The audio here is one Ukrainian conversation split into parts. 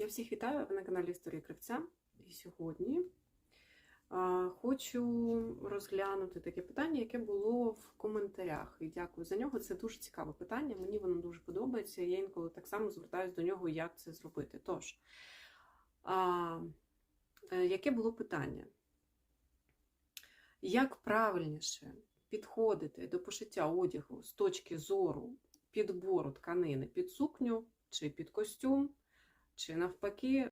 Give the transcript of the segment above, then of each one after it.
Я всіх вітаю на каналі Історії Кривця. І сьогодні хочу розглянути таке питання, яке було в коментарях. І дякую за нього. Це дуже цікаве питання. Мені воно дуже подобається. Я інколи так само звертаюся до нього, як це зробити. Тож, а, е, яке було питання? Як правильніше підходити до пошиття одягу з точки зору підбору тканини під сукню чи під костюм? Чи навпаки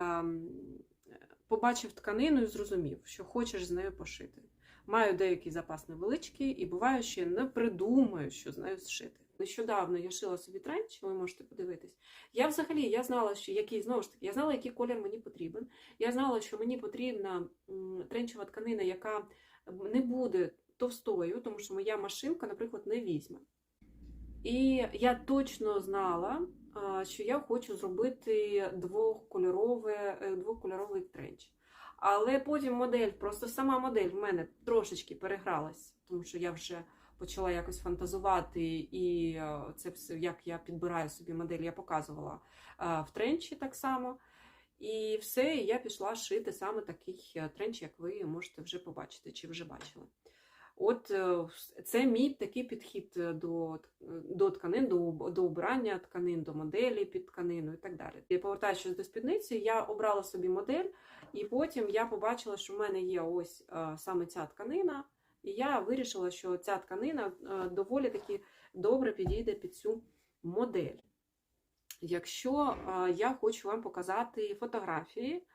побачив тканину і зрозумів, що хочеш з нею пошити. Маю деякий запас невеличкий, і буває, що не придумаю, що з нею зшити. Нещодавно я шила собі тренч, ви можете подивитись. Я взагалі я знала, що який знову ж таки, я знала, який колір мені потрібен. Я знала, що мені потрібна тренчова тканина, яка не буде товстою, тому що моя машинка, наприклад, не візьме. І я точно знала, що я хочу зробити двохкольорове, е, двохкольоровий тренч. Але потім модель, просто сама модель в мене трошечки перегралась, тому що я вже почала якось фантазувати, і е, це все, як я підбираю собі модель, я показувала в тренчі так само. І все, і я пішла шити саме такий е, тренч, як ви можете вже побачити чи вже бачили. От е, це мій такий підхід е, до до тканин, до до обрання тканин, до моделі під тканину і так далі. І повертаючись до спідниці, я обрала собі модель, і потім я побачила, що в мене є ось е, саме ця тканина, і я вирішила, що ця тканина доволі таки добре підійде під цю модель. Якщо я хочу вам показати фотографії,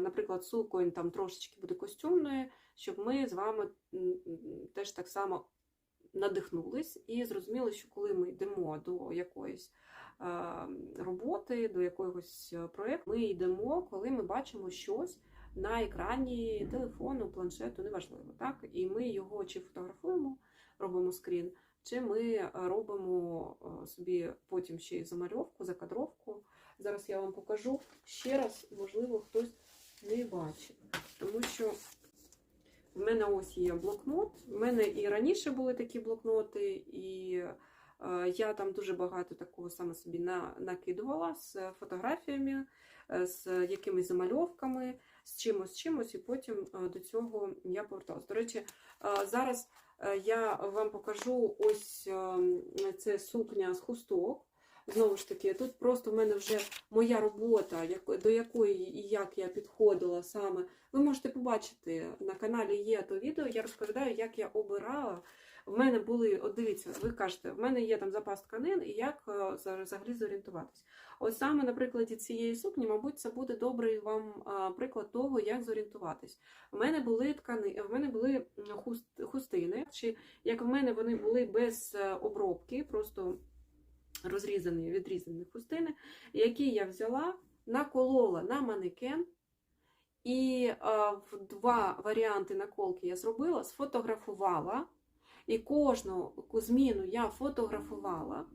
наприклад, суконь там трошечки буде костюмною, щоб ми з вами теж так само надихнулись і зрозуміли, що коли ми йдемо до якоїсь роботи, до якогось проєкту, ми йдемо, коли ми бачимо щось на екрані телефону, планшету, неважливо, так? І ми його чи фотографуємо, робимо скрін, чи ми робимо собі потім ще й замальовку, закадровку. Зараз я вам покажу ще раз, можливо, хтось не бачив. Тому що в мене ось є блокнот. В мене і раніше були такі блокноти, і е, я там дуже багато такого саме собі накидувала з фотографіями, е, з якимись замальовками, з чимось, з чимось, і потім е, до цього я поверталась. До речі, зараз я вам покажу ось це сукня з хусток. Знову ж таки, тут просто в мене вже моя робота, до якої і як я підходила саме. Ви можете побачити на каналі є то відео, я розповідаю, як я обирала. В мене були, от дивіться, ви кажете, в мене є там запас тканин і як е, взагалі зорієнтуватись. Ось саме на прикладі цієї сукні, мабуть, це буде добрий вам приклад того, як зорієнтуватись. У мене були ткани, в мене були хустини, чи як в мене вони були без е, обробки, просто розрізані, відрізані хустини, які я взяла, наколола на манекен. І в два варіанти наколки я зробила, сфотографувала. І кожну зміну я фотографувала,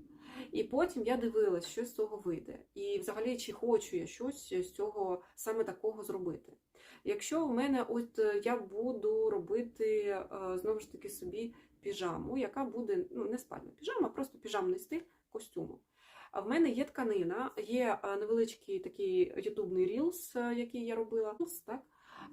і потім я дивилась, що з цього вийде. І взагалі, чи хочу я щось з цього саме такого зробити. Якщо в мене от е, я буду робити е, знову ж таки собі піжаму, яка буде ну, не спальна піжама, а просто піжамний стиль костюму. А в мене є тканина, є невеличкий такий ютубний рілс, який я робила. так,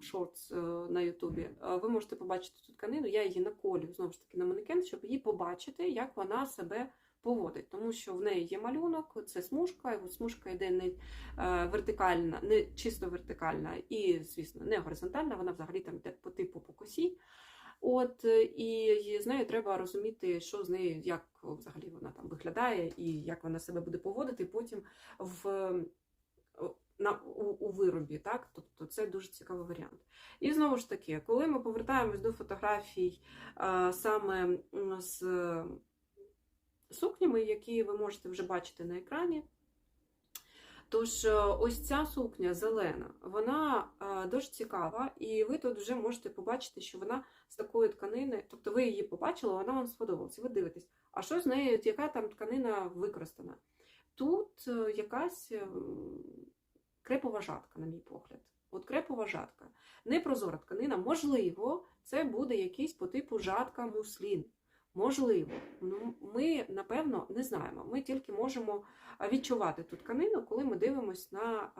Шортс на Ютубі. Ви можете побачити цю тканину, я її наколюю знову ж таки на манекен, щоб її побачити, як вона себе поводить. Тому що в неї є малюнок, це смужка, і смужка йде не вертикальна, не чисто вертикальна і, звісно, не горизонтальна, вона взагалі там йде по типу по косі. От е, і з нею треба розуміти, що з нею, як взагалі вона там виглядає, і як вона себе буде поводити потім в на, у, у виробі. так? Тобто це дуже цікавий варіант. І знову ж таки, коли ми повертаємось до фотографій а, саме з сукнями, які ви можете вже бачити на екрані. Тож, е, ось ця сукня зелена, вона е, дуже цікава, і ви тут вже можете побачити, що вона з такої тканини, тобто ви її побачили, вона вам сподобалася. Ви дивитесь, а що з нею, яка там тканина використана? Тут е, якась крепова жатка, на мій погляд. От крепова жатка. Не прозора тканина, можливо, це буде якийсь по типу жатка муслін. Можливо, ну ми напевно не знаємо. Ми тільки можемо відчувати ту тканину, коли ми дивимося на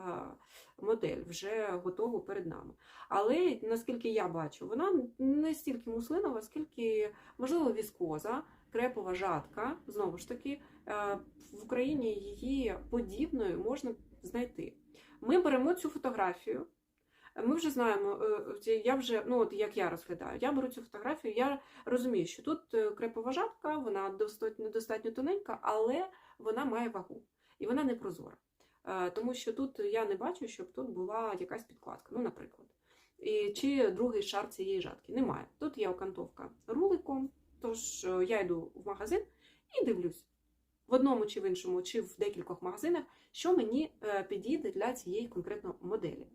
модель, вже готову перед нами. Але наскільки я бачу, вона не стільки муслинова, скільки, можливо, віскоза, крепова жатка. Знову ж таки, в Україні її подібною можна знайти. Ми беремо цю фотографію. Ми вже знаємо, е, я вже, ну от як я розглядаю, я беру цю фотографію, я розумію, що тут е, крепова жатка, вона достатньо, достатньо тоненька, але вона має вагу і вона не прозора. Е, Тому що тут я не бачу, щоб тут була якась підкладка, ну, наприклад. І, Чи другий шар цієї жатки. Немає. Тут є окантовка руликом, тож е, я йду в магазин і дивлюсь в одному чи в іншому, чи в декількох магазинах, що мені е, підійде для цієї конкретно моделі.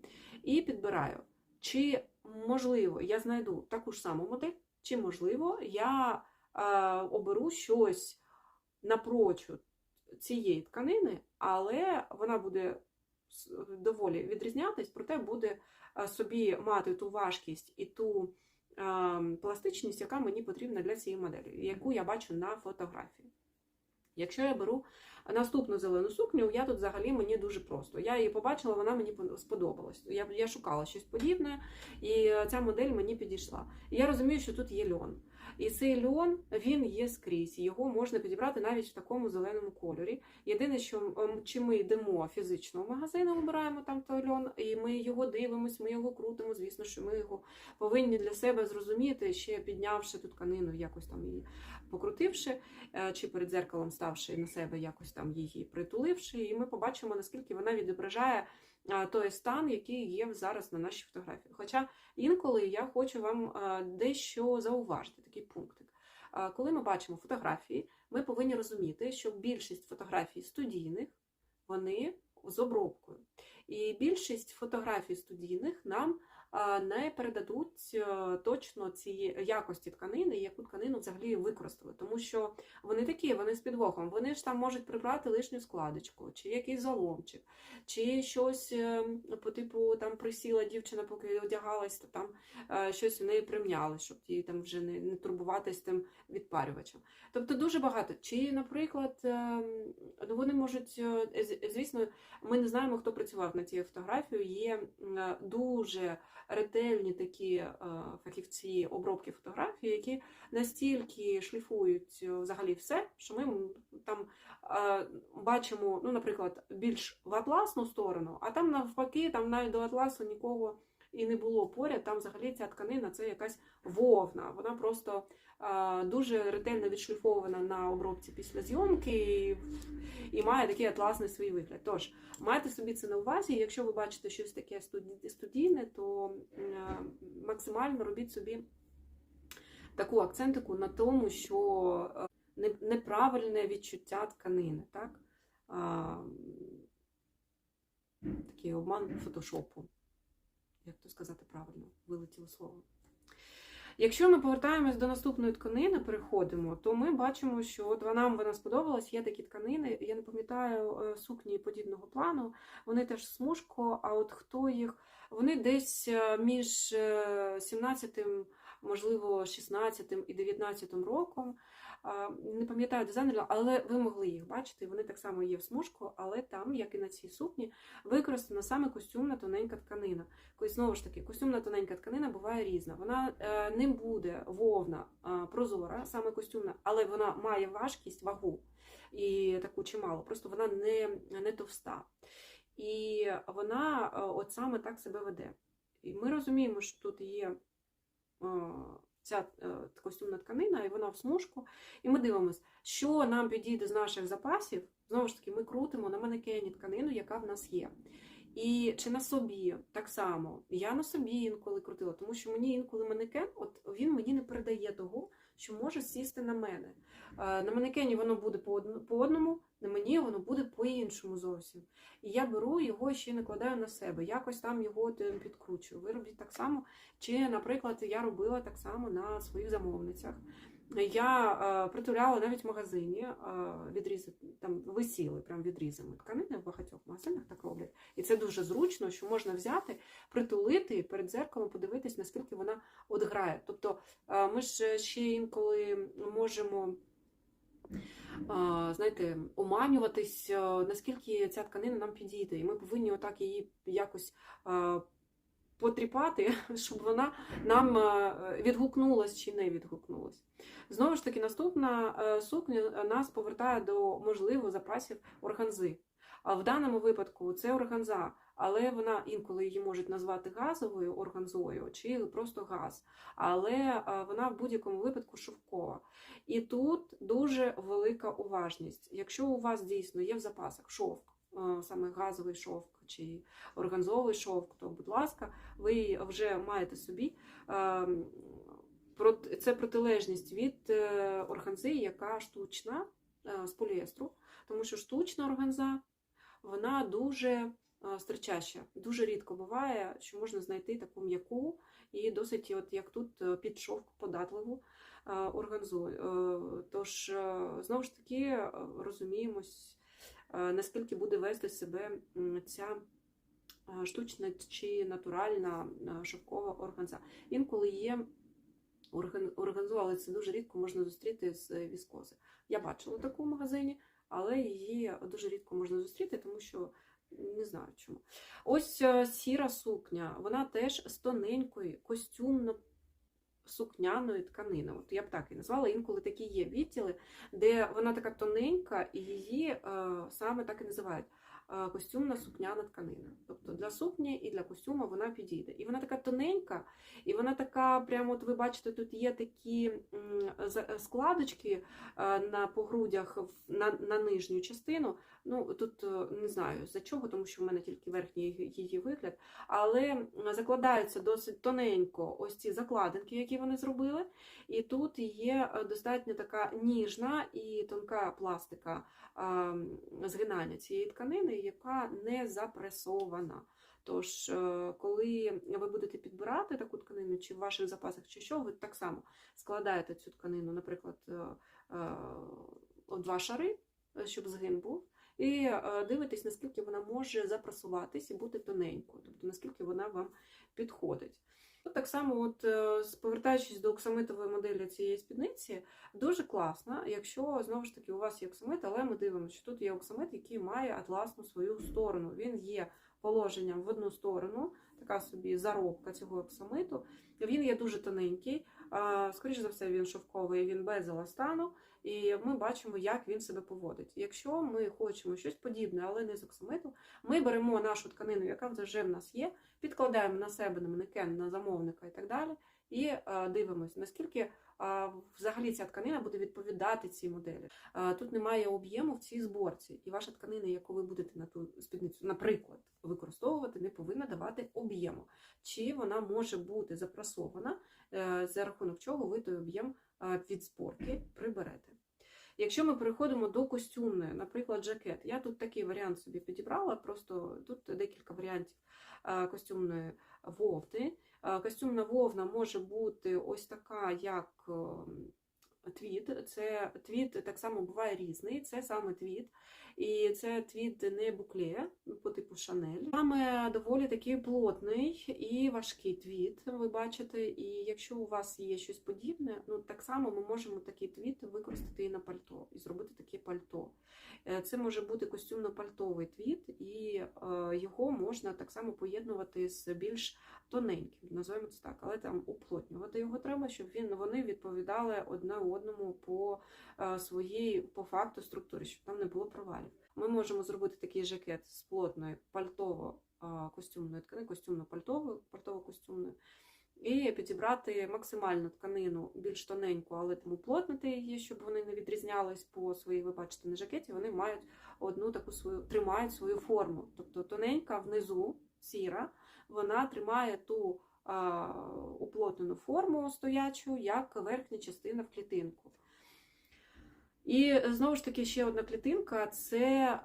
І підбираю, чи можливо я знайду таку ж саму модель, чи можливо я е, оберу щось напрочуд цієї тканини, але вона буде доволі відрізнятись, проте буде е, собі мати ту важкість і ту е, пластичність, яка мені потрібна для цієї моделі, яку я бачу на фотографії. Якщо я беру наступну зелену сукню, я тут взагалі мені дуже просто. Я її побачила, вона мені сподобалась. Я, я шукала щось подібне, і е, ця модель мені підійшла. І я розумію, що тут є льон. І цей льон він є скрізь. Його можна підібрати навіть в такому зеленому кольорі. Єдине, що чи ми йдемо фізично в магазин, обираємо там той льон, і ми його дивимося, ми його крутимо. Звісно, що ми його повинні для себе зрозуміти, ще піднявши ту тканину, якось там її покрутивши, е, чи перед дзеркалом ставши на себе, якось там її притуливши, і ми побачимо, наскільки вона відображає той стан, який є зараз на нашій фотографії. Хоча інколи я хочу вам дещо зауважити, такий пунктик. Коли ми бачимо фотографії, ми повинні розуміти, що більшість фотографій студійних вони з обробкою. І більшість фотографій студійних нам не передадуть е, точно ці якості тканини, яку тканину взагалі використали. Тому що вони такі, вони з підвохом. Вони ж там можуть прибрати лишню складочку, чи якийсь заломчик, чи щось е, по типу там присіла дівчина, поки одягалась, то там е, щось в неї примняли, щоб їй там вже не, не турбуватись тим відпарювачем. Тобто дуже багато. Чи, наприклад, е, ну, вони можуть, е, звісно, ми не знаємо, хто працював над цією фотографією. Є дуже ретельні такі е, фахівці обробки фотографії, які настільки шліфують е, взагалі все, що ми там е, бачимо, ну, наприклад, більш в атласну сторону, а там навпаки, там навіть до атласу нікого і не було поряд. Там взагалі ця тканина це якась вовна. Вона просто дуже ретельно відшліфована на обробці після зйомки і, і має такий атласний свій вигляд. Тож майте собі це на увазі. Якщо ви бачите щось таке студійне, то максимально робіть собі таку акцентику на тому, що е, неправильне відчуття тканини, так? Такий обман фотошопу. Як то сказати правильно, вилетіло слово. Якщо ми повертаємось до наступної тканини, переходимо, то ми бачимо, що от вона- вона сподобалась, є такі тканини, я не пам'ятаю е, сукні подібного плану, вони теж смужко, а от хто їх, вони десь е, між е, 17, можливо, 16 і 19 роком. Не пам'ятаю дизайнера, але ви могли їх бачити, вони так само є в смужку, але там, як і на цій сукні, використана саме костюмна тоненька тканина. Знову ж таки, костюмна тоненька тканина буває різна. Вона е, не буде вовна прозора, саме костюмна, але вона має важкість, вагу і таку чималу. Просто вона не, не товста. І вона е, от саме так себе веде. І ми розуміємо, що тут є е, ця е, костюмна тканина, і вона в смужку. І ми дивимося, що нам підійде з наших запасів. Знову ж таки, ми крутимо на манекені тканину, яка в нас є. І чи на собі так само. Я на собі інколи крутила, тому що мені інколи манекен, от він мені не передає того, що може сісти на мене. Е, На манекені воно буде по одному, на мені воно буде по-іншому зовсім. І я беру його ще накладаю на себе, якось там його підкручую. Ви робіть так само. Чи, наприклад, я робила так само на своїх замовницях. Я е, притуляла навіть в магазині е, відрізи, там висіли прям відрізами тканини в багатьох магазинах так роблять. І це дуже зручно, що можна взяти, притулити перед зеркалом, подивитись, наскільки вона от грає. Тобто е, ми ж ще інколи можемо. Знаєте, оманюватись, наскільки ця тканина нам підійде, і ми повинні отак її якось потріпати, щоб вона нам е, відгукнулась чи не відгукнулась. Знову ж таки, наступна е, сукня нас повертає до можливо запасів органзи. А в даному випадку це органза, але вона інколи її можуть назвати газовою органзою чи просто газ. Але е, вона в будь-якому випадку шовкова. І тут дуже велика уважність. Якщо у вас дійсно є в запасах шовк, е, саме газовий шовк чи органзовий шовк, то, будь ласка, ви вже маєте собі. е, Це протилежність від е, органзи, яка штучна е, з поліестру, тому що штучна органза вона дуже е, стричаща. Дуже рідко буває, що можна знайти таку м'яку і досить, от як тут, під шовк податливу органзу. Тож, знову ж таки, розуміємось, наскільки буде вести себе ця е, штучна чи натуральна е, шовкова органза. Інколи є орган- органзу, але це дуже рідко можна зустріти з віскози. Я бачила таку в магазині, але її дуже рідко можна зустріти, тому що не знаю чому. Ось е, сіра сукня, вона теж з тоненької, костюмно сукняної тканини. От я б так і назвала. Інколи такі є відділи, де вона така тоненька, і її е, саме так і називають. Е, Костюмна сукняна тканина. Тобто для сукні і для костюму вона підійде. І вона така тоненька, і вона така, прямо от ви бачите, тут є такі складочки е, на по грудях в- на, на нижню частину. Ну тут е, не знаю за чого, тому що в мене тільки верхній її- вигляд. Але закладаються досить тоненько ось ці закладинки, які вони зробили. І тут є достатньо така ніжна і тонка пластика згинання цієї тканини, яка не запресована. Тож, е, коли ви будете підбирати таку тканину, чи в ваших запасах, чи що, ви так само складаєте цю тканину, наприклад, е, е, два шари, щоб згин був, і дивитесь, наскільки вона може запресуватись і бути тоненькою, тобто наскільки вона вам підходить. От так само, от, е, повертаючись до оксамитової моделі цієї спідниці, дуже класно, якщо знову ж таки у вас є оксамит, але ми дивимося, що тут є оксамит, який має атласну свою сторону. Він є положенням в одну сторону, така собі заробка цього оксамиту. Він є дуже тоненький, скоріш за все, він шовковий, він без еластану, і ми бачимо, як він себе поводить. Якщо ми хочемо щось подібне, але не з оксамиту, ми беремо нашу тканину, яка вже в нас є, підкладаємо на себе на манекен, на замовника і так далі, і дивимося, наскільки взагалі ця тканина буде відповідати цій моделі. Тут немає об'єму в цій зборці, і ваша тканина, яку ви будете на ту спідницю, наприклад, використовувати, не повинна давати об'єму. Чи вона може бути запрасована, е, за рахунок чого ви той об'єм від зборки приберете. Якщо ми переходимо до костюмної, наприклад, жакет, я тут такий варіант собі підібрала, просто тут декілька варіантів е, костюмної вовни. Е, Костюмна вовна може бути ось така, як ем, твіт. Це твіт так само буває різний. Це саме твіт. І це твіт не букле по типу Шанель. Саме доволі такий плотний і важкий твіт, ви бачите. І якщо у вас є щось подібне, ну так само ми можемо такий твіт використати і на пальто, і зробити таке пальто. Е, Це може бути костюмно-пальтовий твіт, і е, його можна так само поєднувати з більш тоненьким, називаємо це так, але там уплотнювати його треба, щоб він вони відповідали одне одному по е, своїй по факту структурі, щоб там не було провалів. Ми можемо зробити такий жакет з плотної пальтово е, костюмної ткани, костюмно-пальтової, пальтово-костюмної, і підібрати максимальну тканину більш тоненьку, але там уплотнити її, щоб вони не відрізнялись по своїй, ви бачите, на жакеті, вони мають одну таку свою, тримають свою форму. Тобто тоненька внизу, сіра, вона тримає ту а, уплотнену форму стоячу, як верхня частина в клітинку. І знову ж таки ще одна клітинка це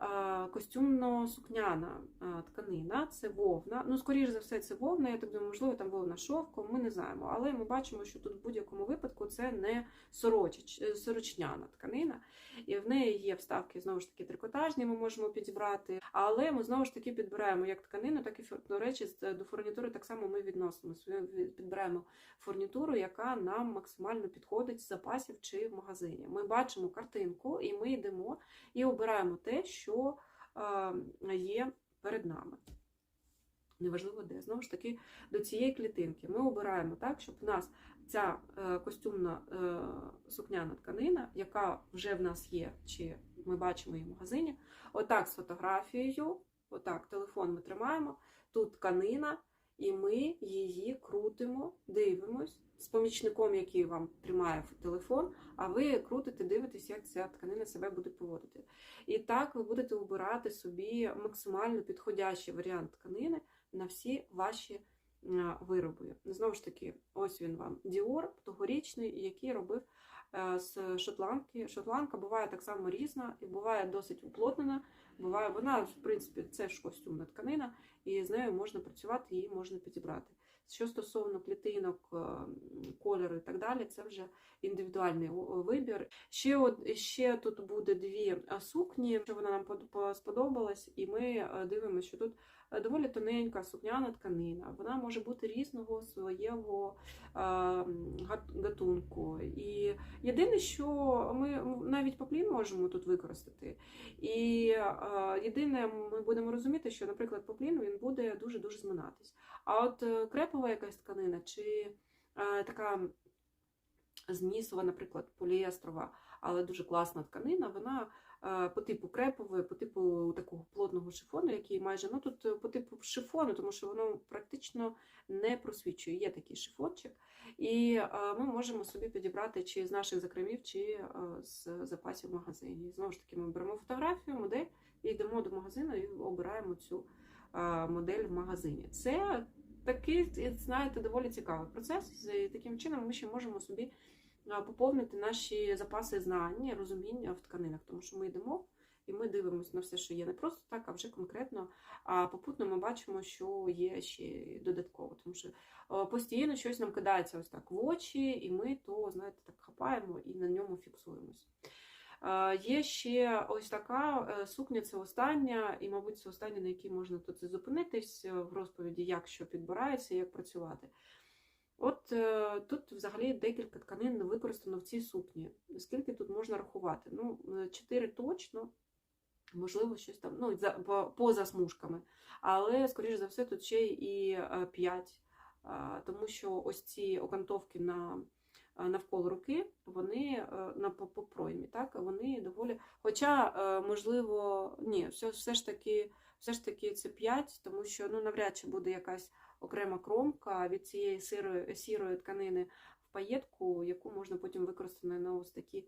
костюмно-сукняна тканина, це вовна. Ну, скоріш за все, це вовна. Я так думаю, можливо, там вовна шовком, ми не знаємо. Але ми бачимо, що тут в будь-якому випадку це не сорочич, сорочняна тканина, і в неї є вставки знову ж таки трикотажні, ми можемо підібрати. Але ми знову ж таки підбираємо як тканину, так і до речі, до фурнітури так само ми відносимося. Ми підбираємо фурнітуру, яка нам максимально підходить з запасів чи в магазині. Ми бачимо картинку, і ми йдемо і обираємо те, що є перед нами. Неважливо де. Знову ж таки, до цієї клітинки ми обираємо так, щоб в нас ця е, костюмна е, сукняна тканина, яка вже в нас є, чи ми бачимо її в магазині, отак з фотографією, отак телефон ми тримаємо, тут тканина, і ми її крутимо, дивимось з помічником, який вам тримає телефон, а ви крутите, дивитесь, як ця тканина себе буде поводити. І так ви будете обирати собі максимально підходящий варіант тканини на всі ваші вироби. Знову ж таки, ось він вам Діор, тогорічний, який робив е, з шотландки. Шотландка буває так само різна і буває досить уплотнена. Буває, вона, в принципі, це ж костюмна тканина, і з нею можна працювати, її можна підібрати. Що стосовно клітинок, е, кольору і так далі, це вже індивідуальний вибір. Ще от, ще тут буде дві сукні, що вона нам сподобалась, і ми е, дивимося, що тут доволі тоненька сукняна тканина. Вона може бути різного свого гатунку. І єдине, що ми навіть поплін можемо тут використати. І єдине, ми будемо розуміти, що, наприклад, поплін він буде дуже-дуже зминатись. А от е, крепова якась тканина, чи така змісова, наприклад, поліестрова, але дуже класна тканина, вона Е, по типу крепової, по типу такого плотного шифону, який майже ну тут е, по типу шифону, тому що воно практично не просвічує. Є такий шифончик, і е, ми можемо собі підібрати чи з наших закремів, чи з запасів в магазині. Знову ж таки, ми беремо фотографію, модель і йдемо до магазину і обираємо цю модель в магазині. Це такий, знаєте, доволі цікавий процес. Таким чином ми ще можемо собі поповнити наші запаси знань, розуміння в тканинах, тому що ми йдемо і ми дивимося на все, що є не просто так, а вже конкретно. А попутно ми бачимо, що є ще додатково, тому що постійно щось нам кидається ось так в очі, і ми то, знаєте, так хапаємо і на ньому фіксуємось. Є ще ось така е, сукня, це остання, і, мабуть, це остання, на якій можна тут зупинитись е, в розповіді, як що підбирається, як працювати. От е, тут взагалі декілька тканин використано в цій сукні. Скільки тут можна рахувати? Ну, 4 е, точно, можливо, щось там, ну, за, по, поза смужками. Але, скоріш за все, тут ще і 5, е, тому що ось ці окантовки на навколо руки, вони на по проймі, так, вони доволі. Хоча, можливо, ні, все, все ж таки все ж таки це 5, тому що ну, навряд чи буде якась окрема кромка від цієї сирої, сірої тканини в паєтку, яку можна потім використати на ось такі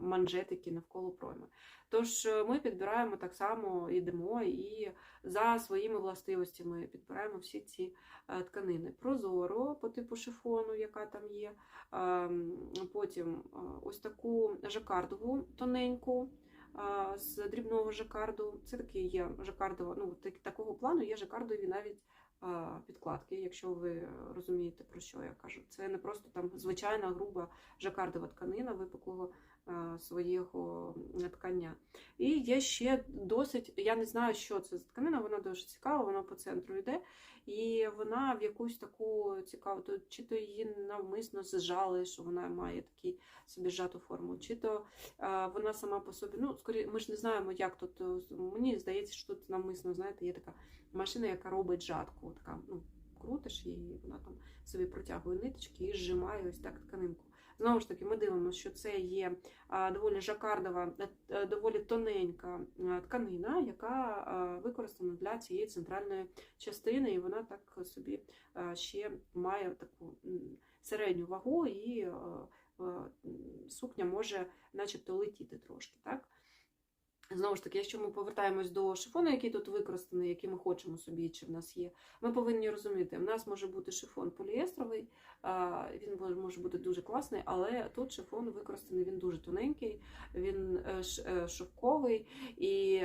манжетики навколо пройми. Тож е, ми підбираємо так само, йдемо і за своїми властивостями підбираємо всі ці е, тканини. Прозоро по типу шифону, яка там є. Потім е, ось таку жакардову тоненьку з дрібного жакарду. Це такий є жакардова, ну такого плану є жакардові навіть підкладки, якщо ви розумієте, про що я кажу. Це не просто там звичайна груба жакардова тканина випуклого свого ткання. І є ще досить, я не знаю, що це за тканина, вона дуже цікава, вона по центру йде. І вона в якусь таку цікаву, чи то її навмисно зжали, що вона має такий собі зжату форму, чи то вона сама по собі. Ну, скорі, ми ж не знаємо, як тут. Мені здається, що тут навмисно, знаєте, є така машина, яка робить жатку. Така, ну, Крутиш її, вона там собі протягує ниточки і зжимає ось так тканинку. Знову ж таки, ми дивимося, що це є доволі жакардова, е, е, доволі тоненька тканина, яка використана для цієї центральної частини, і вона так собі ще має таку середню вагу, і сукня може начебто летіти трошки. так? Знову ж таки, якщо ми повертаємось до шифону, який тут використаний, який ми хочемо собі, чи в нас є, ми повинні розуміти, в нас може бути шифон поліестровий, він може- бути дуже класний, але тут шифон використаний, він дуже тоненький, він е, е, шовковий, і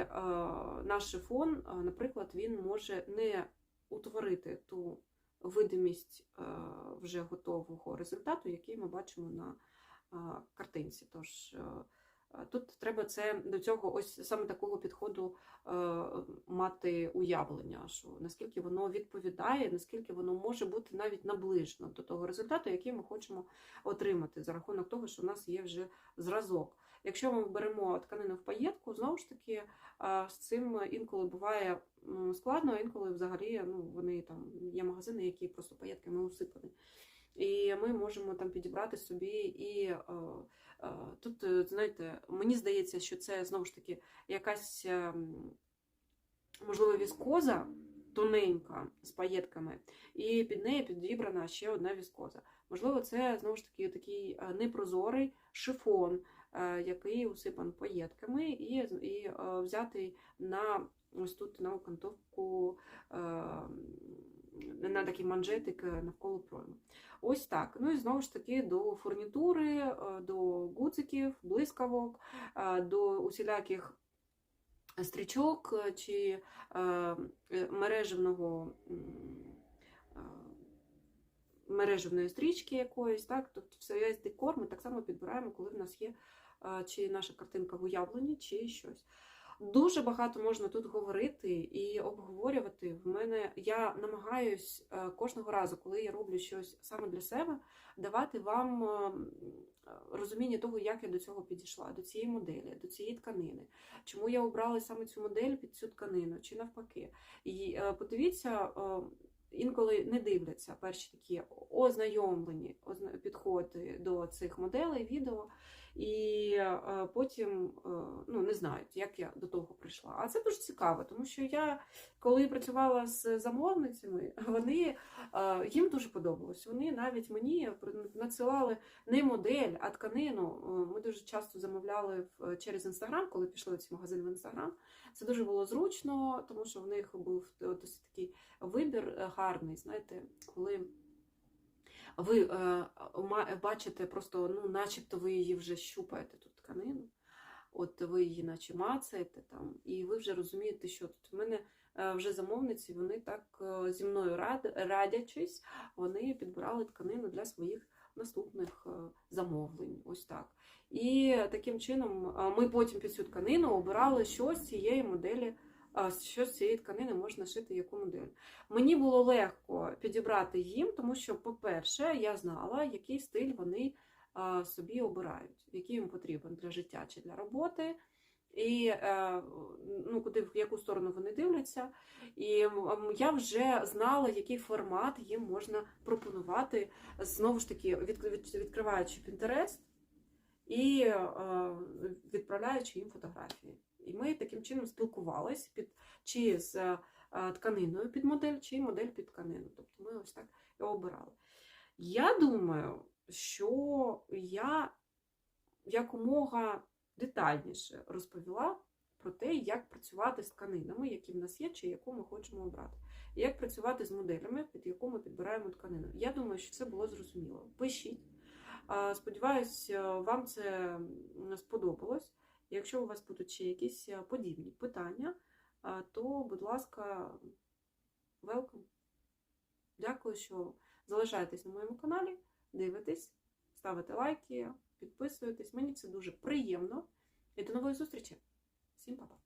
наш шифон, наприклад, він може не утворити ту видимість е, вже готового результату, який ми бачимо на картинці. Тож Тут треба це до цього, ось саме такого підходу е, мати уявлення, що наскільки воно відповідає, наскільки воно може бути навіть наближено до того результату, який ми хочемо отримати за рахунок того, що в нас є вже зразок. Якщо ми беремо тканину в паєтку, знову ж таки е, з цим інколи буває складно, інколи взагалі ну, вони там є магазини, які просто паєтками усипані. І ми можемо там підібрати собі і. Тут, е, знаєте, мені здається, що це знову ж таки якась, ем, можливо, віскоза тоненька з паєтками, і під нею підібрана ще одна віскоза. Можливо, це знову ж таки такий е, непрозорий шифон, який усипан паєтками, і, і е, взятий на ось тут на окантовку е, на такий манжетик е, навколо пройми. Ось так. Ну і знову ж таки до фурнітури, е, до гудзиків, блискавок, е, до усіляких стрічок чи мережевного. Мережевної стрічки якоїсь, так, тобто все декор ми так само підбираємо, коли в нас є чи наша картинка в уявленні, чи щось. Дуже багато можна тут говорити і обговорювати. В мене я намагаюсь е, кожного разу, коли я роблю щось саме для себе, давати вам е, розуміння того, як я до цього підійшла, до цієї моделі, до цієї тканини. Чому я обрала саме цю модель під цю тканину, чи навпаки. І е, подивіться. е, Інколи не дивляться перші такі ознайомлені озна- підходи до цих моделей, відео, і е, потім е, ну, не знають, як я до того прийшла. А це дуже цікаво, тому що я, коли працювала з замовницями, вони е, їм дуже подобалось. Вони навіть мені надсилали не модель, а тканину. Ми дуже часто замовляли через інстаграм, коли пішли ці магазини в інстаграм. Це дуже було зручно, тому що в них був досить такий вибір гарний, знаєте, коли ви е, бачите просто, ну, начебто ви її вже щупаєте ту тканину, от ви її наче мацаєте там, і ви вже розумієте, що тут в мене е, вже замовниці, вони так е, зі мною рад, радячись, вони підбирали тканину для своїх наступних е, замовлень. Ось так. І таким чином ми потім під цю тканину обирали, що з цієї моделі, що з цієї тканини можна шити яку модель. Мені було легко підібрати їм, тому що, по-перше, я знала, який стиль вони собі обирають, який їм потрібен для життя чи для роботи. І е, ну, куди в яку сторону вони дивляться, і я вже знала, який формат їм можна пропонувати. Знову ж таки, від, від- відкриваючи Pinterest і е, відправляючи їм фотографії. І ми таким чином спілкувались під чи з е, тканиною під модель, чи модель під тканину. Тобто ми ось так і обирали. Я думаю, що я якомога детальніше розповіла про те, як працювати з тканинами, які в нас є, чи яку ми хочемо обрати. І як працювати з моделями, під яку ми підбираємо тканину. Я думаю, що це було зрозуміло. Пишіть. Сподіваюсь, е, вам це сподобалось. Якщо у вас будуть ще якісь е, подібні питання, то, будь ласка, welcome. Дякую, що залишаєтесь на моєму каналі, дивитесь, ставите лайки, підписуєтесь. Мені це дуже приємно. І до нової зустрічі. Всім па-па!